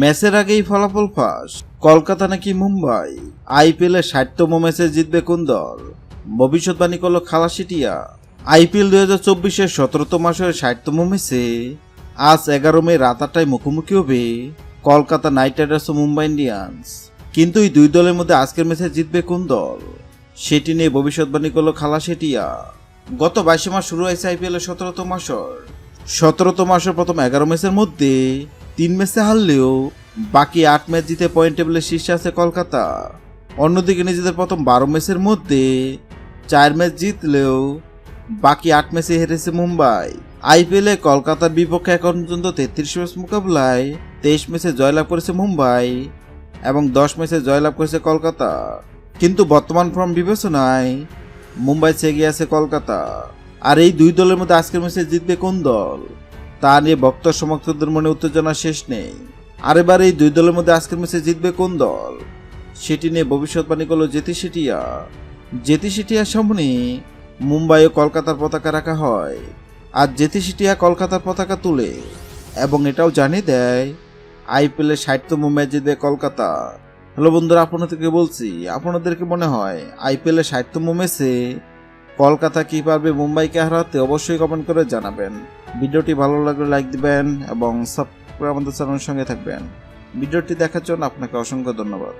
ম্যাচের আগেই ফলাফল ফাঁস কলকাতা নাকি মুম্বাই? আইপিএল ষাটতম ম্যাচে জিতবে কোন দল? ভবিষ্যৎবাণী করল খালাসিটিয়া আইপিএল দুই হাজার চব্বিশের সতেরোতম মাসের ষাটতম ম্যাচে আজ এগারো মে রাত আটটায় মুখোমুখি হবে কলকাতা নাইট রাইডার্স ও মুম্বাই ইন্ডিয়ান্স। কিন্তু এই দুই দলের মধ্যে আজকের ম্যাচে জিতবে কোন দল? সেটি নিয়ে ভবিষ্যৎবাণী করল খালাসিটিয়া গত বাইশে মাস শুরু হয়েছে আইপিএল এর সতেরোতম আসর। সতেরোতম আসর প্রথম এগারো ম্যাচের মধ্যে তিন ম্যাচে হারলেও বাকি আট ম্যাচ জিতে পয়েন্ট টেবিলের শীর্ষে আছে কলকাতা। অন্যদিকে নিজেদের প্রথম বারো ম্যাচের মধ্যে চার ম্যাচ জিতলেও বাকি আট ম্যাচে হেরেছে মুম্বাই। আইপিএলে কলকাতার বিপক্ষে এখন পর্যন্ত তেত্রিশ ম্যাচ মোকাবিলায় তেইশ ম্যাচে জয়লাভ করেছে মুম্বাই এবং দশ ম্যাচে জয়লাভ করেছে কলকাতা। কিন্তু বর্তমান ফর্ম বিবেচনায় মুম্বাই চেয়ে আছে কলকাতা। আর এই দুই দলের মধ্যে আজকের ম্যাচে জিতবে কোন দল? তা নিয়ে ভক্ত সমর্থকদের মনে উত্তেজনা শেষ নেই। আর এবার এই দুই দলের মধ্যে আজকের ম্যাচে জিতবে কোন দল? সেটি নিয়ে ভবিষ্যৎবাণী করল জেতি সেটিয়া। জেতি সিটিয়ার সামনে মুম্বাই ও কলকাতার পতাকা রাখা হয়। আর জেতি সেটিয়া কলকাতার পতাকা তুলে। এবং এটাও জানিয়ে দেয় আইপিএলের ষাটতম ম্যাচ জিতবে কলকাতা। হ্যালো বন্ধুরা, আপনাদেরকে বলছি আপনাদেরকে মনে হয় আইপিএলের ষাটতম ম্যাচে কলকাতা কি পারবে মুম্বাইকে হারাতে অবশ্যই কমেন্ট করে জানাবেন। ভিডিওটি ভালো লাগলে লাইক দিবেন এবং সাবস্ক্রাইব আমাদের চ্যানেলের সঙ্গে থাকবেন। ভিডিওটি দেখার জন্য আপনাকে অসংখ্য ধন্যবাদ।